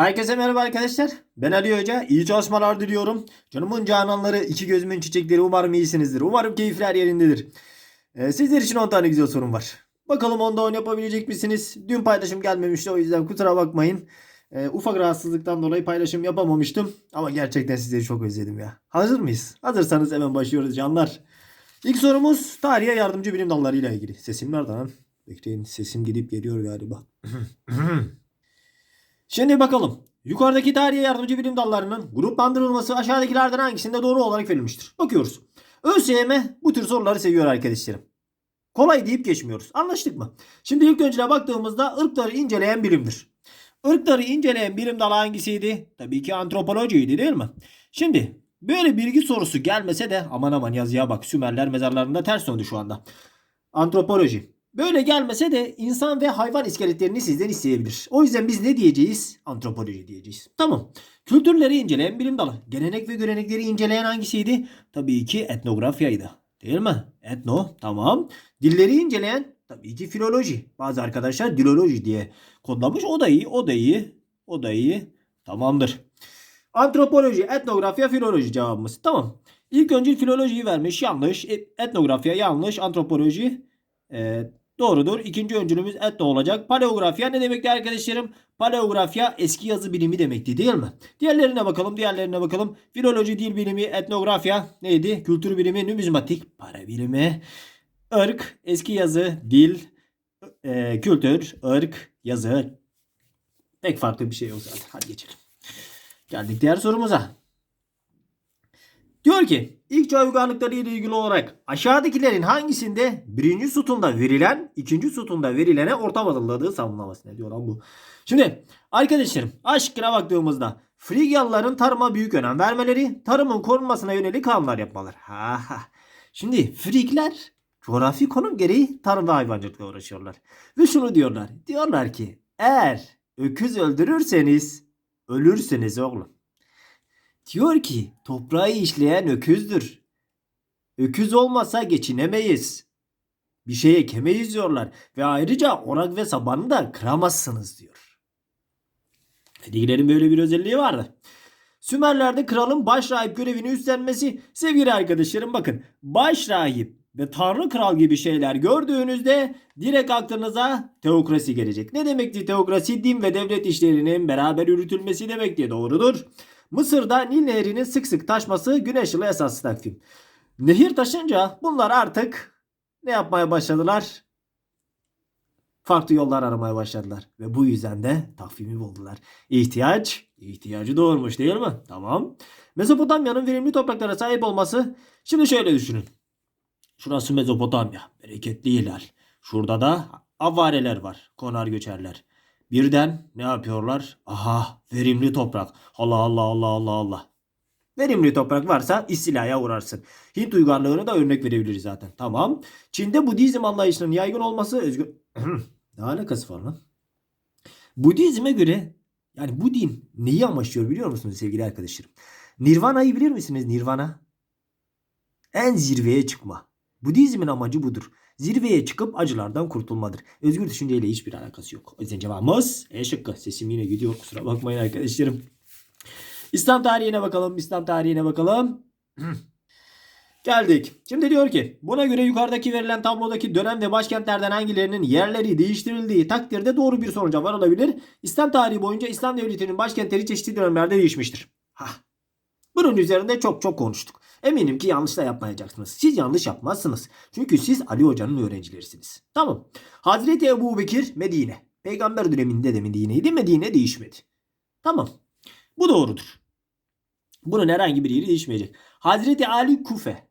Herkese merhaba arkadaşlar. Ben Ali Hoca. İyi çalışmalar diliyorum. Canımın cananları, iki gözümün çiçekleri umarım iyisinizdir. Umarım keyifler yerindedir. Ee, sizler için 10 tane güzel sorum var. Bakalım onda 10 yapabilecek misiniz? Dün paylaşım gelmemişti o yüzden kusura bakmayın. Ee, ufak rahatsızlıktan dolayı paylaşım yapamamıştım. Ama gerçekten sizleri çok özledim ya. Hazır mıyız? Hazırsanız hemen başlıyoruz canlar. İlk sorumuz tarihe yardımcı bilim dallarıyla ilgili. Sesim nerede lan? Bekleyin sesim gidip geliyor galiba. Şimdi bakalım. Yukarıdaki tarihe yardımcı bilim dallarının gruplandırılması aşağıdakilerden hangisinde doğru olarak verilmiştir? Bakıyoruz. ÖSYM bu tür soruları seviyor arkadaşlarım. Kolay deyip geçmiyoruz. Anlaştık mı? Şimdi ilk öncüne baktığımızda ırkları inceleyen bilimdir. Irkları inceleyen bilim dalı hangisiydi? Tabii ki antropolojiydi değil mi? Şimdi böyle bilgi sorusu gelmese de aman aman yazıya bak Sümerler mezarlarında ters döndü şu anda. Antropoloji. Böyle gelmese de insan ve hayvan iskeletlerini sizden isteyebilir. O yüzden biz ne diyeceğiz? Antropoloji diyeceğiz. Tamam. Kültürleri inceleyen bilim dalı. Gelenek ve görenekleri inceleyen hangisiydi? Tabii ki etnografyaydı. Değil mi? Etno. Tamam. Dilleri inceleyen tabii ki filoloji. Bazı arkadaşlar diloloji diye kodlamış. O da iyi. O da iyi. O da iyi. Tamamdır. Antropoloji, etnografya, filoloji cevabımız. Tamam. İlk önce filolojiyi vermiş. Yanlış. E, Etnografya yanlış. Antropoloji e, doğrudur. İkinci öncülümüz etno olacak. Paleografya ne demekti arkadaşlarım? Paleografya eski yazı bilimi demekti değil mi? Diğerlerine bakalım. Diğerlerine bakalım. Filoloji, dil bilimi, etnografya neydi? Kültür bilimi, numizmatik, para bilimi, ırk, eski yazı, dil, e, kültür, ırk, yazı. Pek farklı bir şey yok zaten. Hadi geçelim. Geldik diğer sorumuza. Diyor ki ilk çağ uygarlıkları ile ilgili olarak aşağıdakilerin hangisinde birinci sütunda verilen ikinci sütunda verilene ortam adılladığı savunulması diyor lan bu? Şimdi arkadaşlarım aşkına baktığımızda Frigyalıların tarıma büyük önem vermeleri, tarımın korunmasına yönelik kanunlar yapmaları. Ha ha. Şimdi Frigler coğrafi konum gereği tarım ve hayvancılıkla uğraşıyorlar. Ve şunu diyorlar. Diyorlar ki eğer öküz öldürürseniz ölürsünüz oğlum. Diyor ki toprağı işleyen öküzdür. Öküz olmasa geçinemeyiz. Bir şey ekemeyiz diyorlar. Ve ayrıca orak ve sabanı da kıramazsınız diyor. Friglerin böyle bir özelliği vardı. Sümerlerde kralın başrahip görevini üstlenmesi sevgili arkadaşlarım bakın başrahip ve tanrı kral gibi şeyler gördüğünüzde direkt aklınıza teokrasi gelecek. Ne demekti teokrasi? Din ve devlet işlerinin beraber yürütülmesi demekti. Doğrudur. Mısır'da Nil Nehri'nin sık sık taşması güneş yılı esaslı takvim. Nehir taşınca bunlar artık ne yapmaya başladılar? Farklı yollar aramaya başladılar. Ve bu yüzden de takvimi buldular. İhtiyaç, ihtiyacı doğurmuş değil mi? Tamam. Mezopotamya'nın verimli topraklara sahip olması. Şimdi şöyle düşünün. Şurası Mezopotamya. Bereketli hilal. Şurada da avareler var. Konar göçerler. Birden ne yapıyorlar? Aha verimli toprak. Allah Allah Allah Allah Allah. Verimli toprak varsa istilaya uğrarsın. Hint uygarlığını da örnek verebiliriz zaten. Tamam. Çin'de Budizm anlayışının yaygın olması özgür... ne alakası var lan? Budizm'e göre yani bu din neyi amaçlıyor biliyor musunuz sevgili arkadaşlarım? Nirvana'yı bilir misiniz? Nirvana. En zirveye çıkma. Budizmin amacı budur. Zirveye çıkıp acılardan kurtulmadır. Özgür düşünceyle hiçbir alakası yok. O yüzden cevabımız E şıkkı. Sesim yine gidiyor. Kusura bakmayın arkadaşlarım. İslam tarihine bakalım. İslam tarihine bakalım. Geldik. Şimdi diyor ki buna göre yukarıdaki verilen tablodaki dönem ve başkentlerden hangilerinin yerleri değiştirildiği takdirde doğru bir sonuca varılabilir. İslam tarihi boyunca İslam devletinin başkentleri çeşitli dönemlerde değişmiştir. Hah. Bunun üzerinde çok çok konuştuk. Eminim ki yanlış da yapmayacaksınız. Siz yanlış yapmazsınız. Çünkü siz Ali Hoca'nın öğrencilerisiniz. Tamam. Hazreti Ebu Bekir Medine. Peygamber döneminde de Medine'ydi. Medine değişmedi. Tamam. Bu doğrudur. Bunun herhangi bir yeri değişmeyecek. Hazreti Ali Kufe.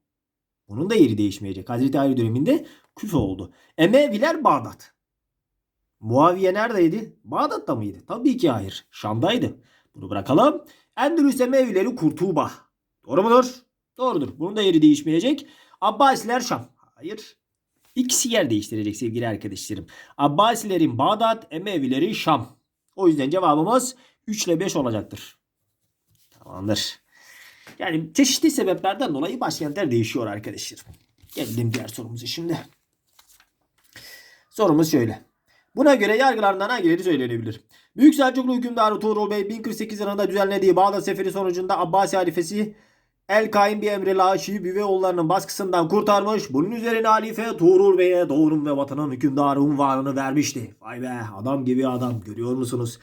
Bunun da yeri değişmeyecek. Hazreti Ali döneminde Küfe oldu. Emeviler Bağdat. Muaviye neredeydi? Bağdat'ta mıydı? Tabii ki hayır. Şam'daydı. Bunu bırakalım. Endülüs Emevileri Kurtuba. Doğru mudur? Doğrudur. Bunun da yeri değişmeyecek. Abbasiler Şam. Hayır. İkisi yer değiştirecek sevgili arkadaşlarım. Abbasilerin Bağdat, Emevilerin Şam. O yüzden cevabımız 3 ile 5 olacaktır. Tamamdır. Yani çeşitli sebeplerden dolayı başkentler değişiyor arkadaşlar. Gelelim diğer sorumuza şimdi. Sorumuz şöyle. Buna göre yargılarından hangileri söylenebilir? Büyük Selçuklu hükümdarı Tuğrul Bey 1048 yılında düzenlediği Bağdat Seferi sonucunda Abbasi halifesi El Kaim bir emri Laşi Büveoğullarının baskısından kurtarmış. Bunun üzerine halife Tuğrul Bey'e doğunun ve vatanın hükümdarı unvanını vermişti. Vay be adam gibi adam görüyor musunuz?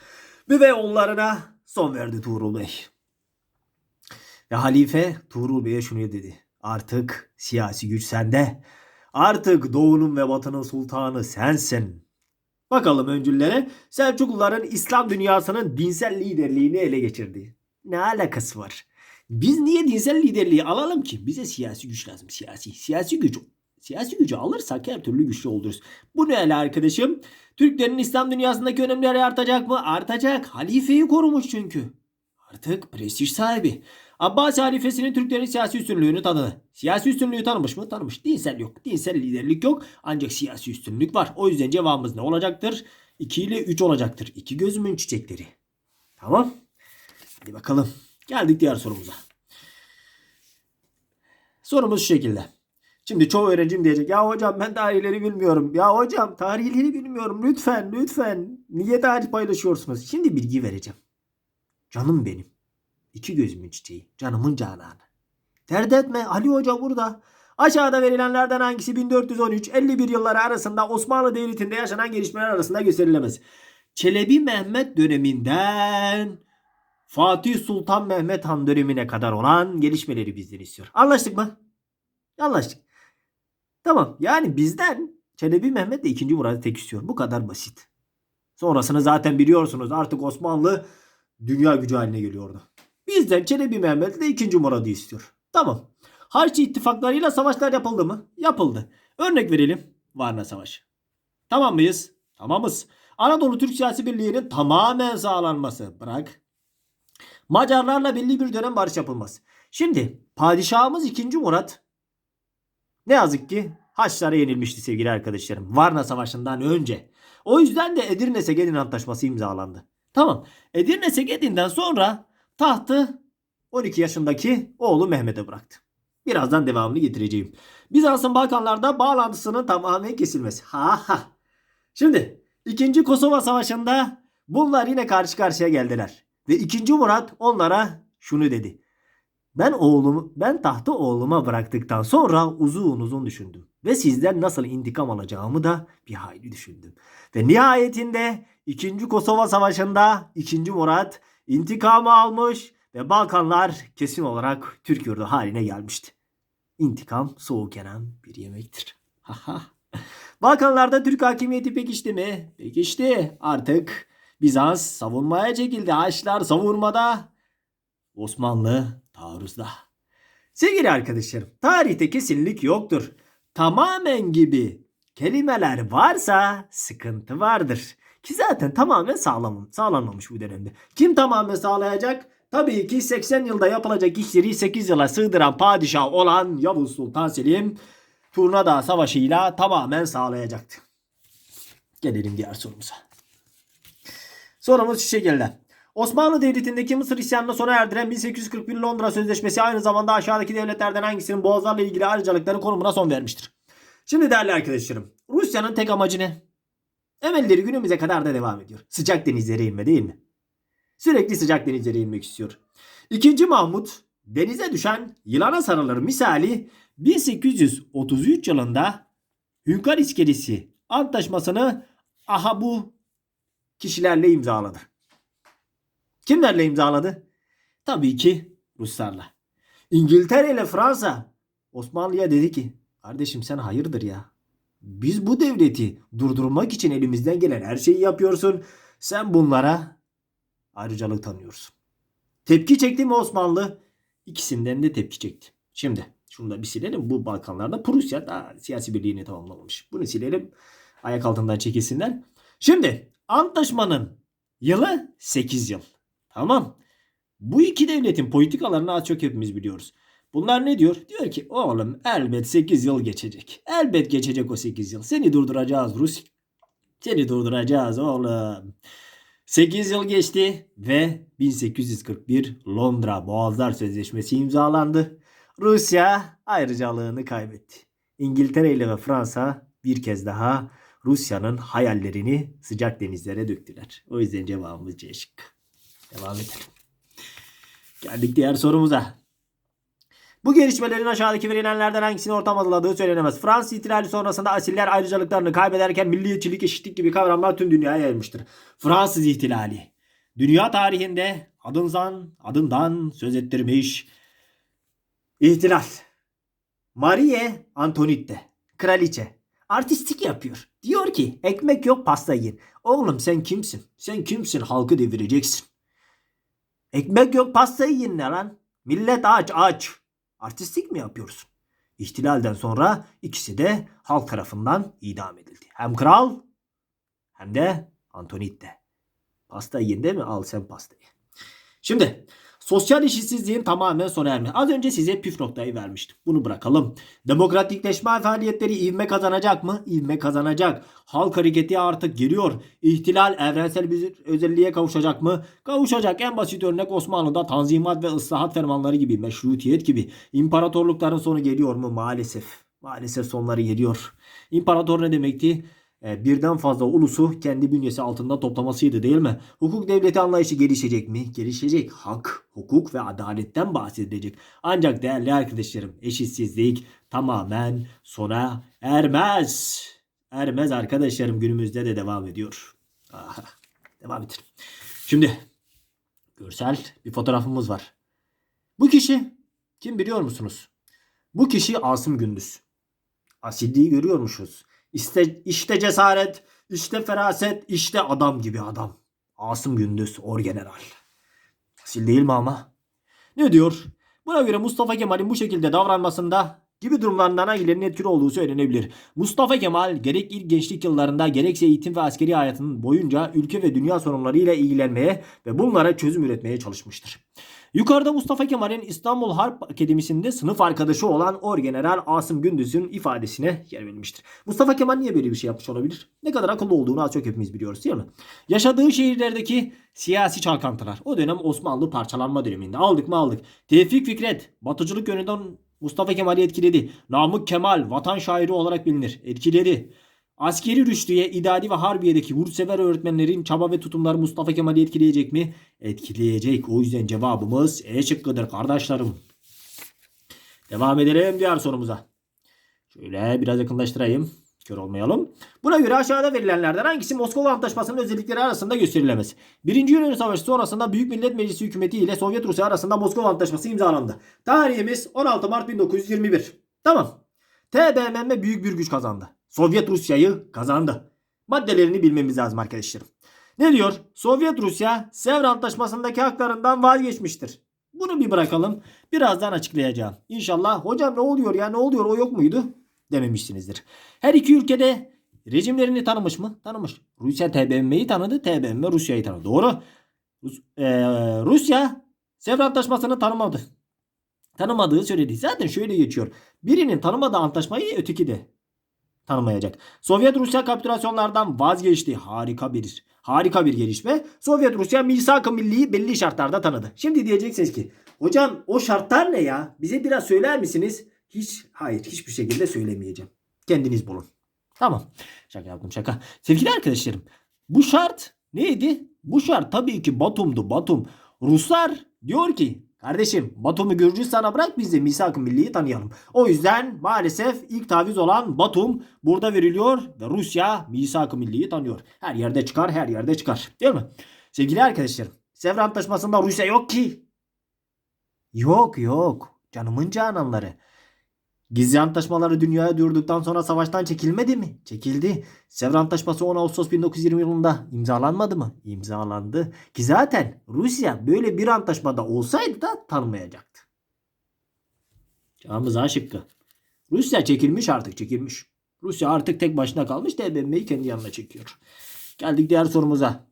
Büveoğullarına son verdi Tuğrul Bey. Ve halife Tuğrul Bey'e şunu dedi. Artık siyasi güç sende. Artık doğunun ve batının sultanı sensin. Bakalım öncüllere Selçukluların İslam dünyasının dinsel liderliğini ele geçirdi. Ne alakası var? Biz niye dinsel liderliği alalım ki? Bize siyasi güç lazım. Siyasi. Siyasi güç. Siyasi gücü alırsak her türlü güçlü oluruz. Bu ne arkadaşım? Türklerin İslam dünyasındaki önemleri artacak mı? Artacak. Halifeyi korumuş çünkü. Artık prestij sahibi. Abbasi halifesinin Türklerin siyasi üstünlüğünü tanıdı. Siyasi üstünlüğü tanımış mı? Tanımış. Dinsel yok. Dinsel liderlik yok. Ancak siyasi üstünlük var. O yüzden cevabımız ne olacaktır? 2 ile 3 olacaktır. İki gözümün çiçekleri. Tamam. Hadi bakalım. Geldik diğer sorumuza. Sorumuz şu şekilde. Şimdi çoğu öğrencim diyecek ya hocam ben tarihleri bilmiyorum. Ya hocam tarihleri bilmiyorum. Lütfen lütfen. Niye tarih paylaşıyorsunuz? Şimdi bilgi vereceğim. Canım benim. İki gözümün çiçeği. Canımın cananı. Dert etme Ali Hoca burada. Aşağıda verilenlerden hangisi 1413-51 yılları arasında Osmanlı Devleti'nde yaşanan gelişmeler arasında gösterilemez? Çelebi Mehmet döneminden Fatih Sultan Mehmet Han dönemine kadar olan gelişmeleri bizden istiyor. Anlaştık mı? Anlaştık. Tamam. Yani bizden Çelebi Mehmet de 2. Murat'ı tek istiyor. Bu kadar basit. Sonrasını zaten biliyorsunuz. Artık Osmanlı dünya gücü haline geliyordu. Bizden Çelebi Mehmet de 2. Murat'ı istiyor. Tamam. Haçlı ittifaklarıyla savaşlar yapıldı mı? Yapıldı. Örnek verelim. Varna Savaşı. Tamam mıyız? Tamamız. Anadolu Türk siyasi birliğinin tamamen sağlanması. Bırak. Macarlarla belli bir dönem barış yapılması. Şimdi padişahımız 2. Murat ne yazık ki Haçlara yenilmişti sevgili arkadaşlarım. Varna Savaşı'ndan önce. O yüzden de Edirne Segedin Antlaşması imzalandı. Tamam. Edirne Segedin'den sonra tahtı 12 yaşındaki oğlu Mehmet'e bıraktı. Birazdan devamını getireceğim. Bizans'ın Balkanlarda bağlantısının tamamen kesilmesi. Ha ha. Şimdi 2. Kosova Savaşı'nda bunlar yine karşı karşıya geldiler. Ve 2. Murat onlara şunu dedi. Ben oğlumu, ben tahtı oğluma bıraktıktan sonra uzun uzun düşündüm. Ve sizden nasıl intikam alacağımı da bir hayli düşündüm. Ve nihayetinde 2. Kosova Savaşı'nda 2. Murat intikamı almış ve Balkanlar kesin olarak Türk yurdu haline gelmişti. İntikam soğuk yenen bir yemektir. Haha. Balkanlarda Türk hakimiyeti pekişti mi? Pekişti. Artık Bizans savunmaya çekildi. Haçlar savunmada. Osmanlı taarruzda. Sevgili arkadaşlarım, tarihte kesinlik yoktur. Tamamen gibi kelimeler varsa sıkıntı vardır. Ki zaten tamamen sağlam, sağlanmamış bu dönemde. Kim tamamen sağlayacak? Tabii ki 80 yılda yapılacak işleri 8 yıla sığdıran padişah olan Yavuz Sultan Selim Turnadağ Savaşı'yla tamamen sağlayacaktı. Gelelim diğer sorumuza. Sorumuz şu şekilde. Osmanlı Devleti'ndeki Mısır isyanını sona erdiren 1841 Londra Sözleşmesi aynı zamanda aşağıdaki devletlerden hangisinin boğazlarla ilgili ayrıcalıkları konumuna son vermiştir? Şimdi değerli arkadaşlarım Rusya'nın tek amacı ne? Emelleri günümüze kadar da devam ediyor. Sıcak denizlere inme değil mi? Sürekli sıcak denizlere inmek istiyor. İkinci Mahmut denize düşen yılana sarılır misali 1833 yılında Hünkar İskelesi Antlaşması'nı aha bu kişilerle imzaladı. Kimlerle imzaladı? Tabii ki Ruslarla. İngiltere ile Fransa Osmanlı'ya dedi ki kardeşim sen hayırdır ya. Biz bu devleti durdurmak için elimizden gelen her şeyi yapıyorsun. Sen bunlara ayrıcalık tanıyorsun. Tepki çekti mi Osmanlı? İkisinden de tepki çekti. Şimdi şunu da bir silelim. Bu Balkanlarda Prusya daha siyasi birliğini tamamlamamış. Bunu silelim. Ayak altından çekilsinler. Şimdi antlaşmanın yılı 8 yıl. Tamam. Bu iki devletin politikalarını az çok hepimiz biliyoruz. Bunlar ne diyor? Diyor ki oğlum elbet 8 yıl geçecek. Elbet geçecek o 8 yıl. Seni durduracağız Rus. Seni durduracağız oğlum. 8 yıl geçti ve 1841 Londra Boğazlar Sözleşmesi imzalandı. Rusya ayrıcalığını kaybetti. İngiltere ile ve Fransa bir kez daha Rusya'nın hayallerini sıcak denizlere döktüler. O yüzden cevabımız C şıkkı. Devam edelim. Geldik diğer sorumuza. Bu gelişmelerin aşağıdaki verilenlerden hangisini ortam hazırladığı söylenemez. Fransız ihtilali sonrasında asiller ayrıcalıklarını kaybederken milliyetçilik, eşitlik gibi kavramlar tüm dünyaya yayılmıştır. Fransız ihtilali. Dünya tarihinde adından, adından söz ettirmiş ihtilal. Marie Antoinette, kraliçe. Artistik yapıyor. Diyor ki ekmek yok pasta yiyin. Oğlum sen kimsin? Sen kimsin halkı devireceksin. Ekmek yok pasta yiyin ne lan? Millet aç aç. Artistik mi yapıyorsun? İhtilalden sonra ikisi de halk tarafından idam edildi. Hem kral hem de Antoinette. Pasta yiyin değil mi? Al sen pastayı. Şimdi sosyal eşitsizliğin tamamen sona erme. Az önce size püf noktayı vermiştim. Bunu bırakalım. Demokratikleşme faaliyetleri ivme kazanacak mı? İvme kazanacak. Halk hareketi artık geliyor. İhtilal evrensel bir özelliğe kavuşacak mı? Kavuşacak. En basit örnek Osmanlı'da tanzimat ve ıslahat fermanları gibi, meşrutiyet gibi. İmparatorlukların sonu geliyor mu? Maalesef. Maalesef sonları geliyor. İmparator ne demekti? E, birden fazla ulusu kendi bünyesi altında toplamasıydı değil mi? Hukuk devleti anlayışı gelişecek mi? Gelişecek. Hak, hukuk ve adaletten bahsedilecek. Ancak değerli arkadaşlarım eşitsizlik tamamen sona ermez. Ermez arkadaşlarım günümüzde de devam ediyor. Aha, devam edelim. Şimdi görsel bir fotoğrafımız var. Bu kişi kim biliyor musunuz? Bu kişi Asım Gündüz. Asilliği görüyormuşuz. İşte, işte cesaret, işte feraset, işte adam gibi adam. Asım Gündüz, orgeneral. Asil değil mi ama? Ne diyor? Buna göre Mustafa Kemal'in bu şekilde davranmasında gibi durumlarından hangilerinin etkili olduğu söylenebilir. Mustafa Kemal gerek ilk gençlik yıllarında gerekse eğitim ve askeri hayatının boyunca ülke ve dünya sorunlarıyla ilgilenmeye ve bunlara çözüm üretmeye çalışmıştır. Yukarıda Mustafa Kemal'in İstanbul Harp Akademisi'nde sınıf arkadaşı olan Orgeneral Asım Gündüz'ün ifadesine yer verilmiştir. Mustafa Kemal niye böyle bir şey yapmış olabilir? Ne kadar akıllı olduğunu az çok hepimiz biliyoruz değil mi? Yaşadığı şehirlerdeki siyasi çalkantılar. O dönem Osmanlı parçalanma döneminde. Aldık mı aldık. Tevfik Fikret, batıcılık yönünden Mustafa Kemal'i etkiledi. Namık Kemal, vatan şairi olarak bilinir. Etkiledi. Askeri rüştüye, idari ve harbiyedeki yurtsever öğretmenlerin çaba ve tutumları Mustafa Kemal'i etkileyecek mi? Etkileyecek. O yüzden cevabımız E şıkkıdır kardeşlerim. Devam edelim diğer sorumuza. Şöyle biraz yakınlaştırayım. Kör olmayalım. Buna göre aşağıda verilenlerden hangisi Moskova Antlaşması'nın özellikleri arasında gösterilemez? Birinci Yunan Savaşı sonrasında Büyük Millet Meclisi hükümeti ile Sovyet Rusya arasında Moskova Antlaşması imzalandı. Tarihimiz 16 Mart 1921. Tamam. TBMM büyük bir güç kazandı. Sovyet Rusya'yı kazandı. Maddelerini bilmemiz lazım arkadaşlarım. Ne diyor? Sovyet Rusya Sevr Antlaşması'ndaki haklarından vazgeçmiştir. Bunu bir bırakalım. Birazdan açıklayacağım. İnşallah hocam ne oluyor ya ne oluyor o yok muydu? Dememişsinizdir. Her iki ülkede rejimlerini tanımış mı? Tanımış. Rusya TBMM'yi tanıdı. TBMM Rusya'yı tanıdı. Doğru. Rus, ee, Rusya Sevr Antlaşması'nı tanımadı. Tanımadığı söyledi. Zaten şöyle geçiyor. Birinin tanımadığı antlaşmayı öteki de tanımayacak. Sovyet Rusya kapitülasyonlardan vazgeçti. Harika bir harika bir gelişme. Sovyet Rusya misak-ı milliyi belli şartlarda tanıdı. Şimdi diyeceksiniz ki hocam o şartlar ne ya? Bize biraz söyler misiniz? Hiç hayır hiçbir şekilde söylemeyeceğim. Kendiniz bulun. Tamam. Şaka yaptım şaka. Sevgili arkadaşlarım bu şart neydi? Bu şart tabii ki Batum'du Batum. Ruslar diyor ki Kardeşim Batum'u Gürcistan'a bırak biz de misak-ı milliyi tanıyalım. O yüzden maalesef ilk taviz olan Batum burada veriliyor ve Rusya misak-ı milliyi tanıyor. Her yerde çıkar her yerde çıkar değil mi? Sevgili arkadaşlarım Sevr Antlaşması'nda Rusya yok ki. Yok yok canımın cananları. Gizli antlaşmaları dünyaya duyurduktan sonra savaştan çekilmedi mi? Çekildi. Sevr Antlaşması 10 Ağustos 1920 yılında imzalanmadı mı? İmzalandı. Ki zaten Rusya böyle bir antlaşmada olsaydı da tanımayacaktı. Cevabımız A. Rusya çekilmiş artık çekilmiş. Rusya artık tek başına kalmış TBMM'yi kendi yanına çekiyor. Geldik diğer sorumuza.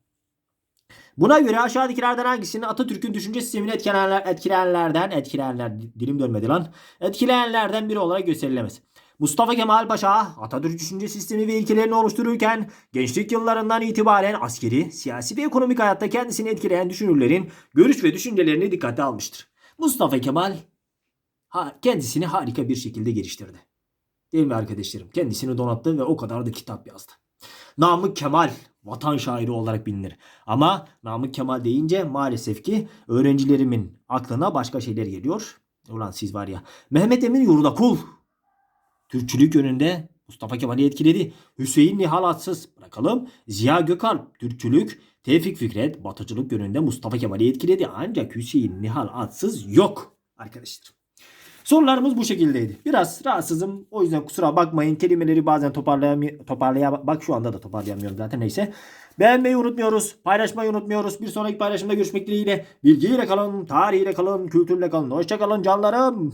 Buna göre aşağıdakilerden hangisinin Atatürk'ün düşünce sistemini etkileyenler, etkileyenlerden, etkileyenler dilim dönmedi lan, etkileyenlerden biri olarak gösterilemez. Mustafa Kemal Paşa Atatürk düşünce sistemi ve ilkelerini oluştururken gençlik yıllarından itibaren askeri, siyasi ve ekonomik hayatta kendisini etkileyen düşünürlerin görüş ve düşüncelerini dikkate almıştır. Mustafa Kemal kendisini harika bir şekilde geliştirdi. Değil mi arkadaşlarım? Kendisini donattı ve o kadar da kitap yazdı. Namık Kemal vatan şairi olarak bilinir. Ama Namık Kemal deyince maalesef ki öğrencilerimin aklına başka şeyler geliyor. Ulan siz var ya. Mehmet Emin Yurdakul. Türkçülük yönünde Mustafa Kemal'i etkiledi. Hüseyin Nihal Atsız bırakalım. Ziya Gökalp Türkçülük, Tevfik Fikret batıcılık yönünde Mustafa Kemal'i etkiledi. Ancak Hüseyin Nihal Atsız yok arkadaşlar. Sorularımız bu şekildeydi. Biraz rahatsızım. O yüzden kusura bakmayın. Kelimeleri bazen toparlayamıyorum. Toparlaya bak şu anda da toparlayamıyorum zaten neyse. Beğenmeyi unutmuyoruz. Paylaşmayı unutmuyoruz. Bir sonraki paylaşımda görüşmek dileğiyle. Bilgiyle kalın, tarihiyle kalın, kültürle kalın. Hoşçakalın canlarım.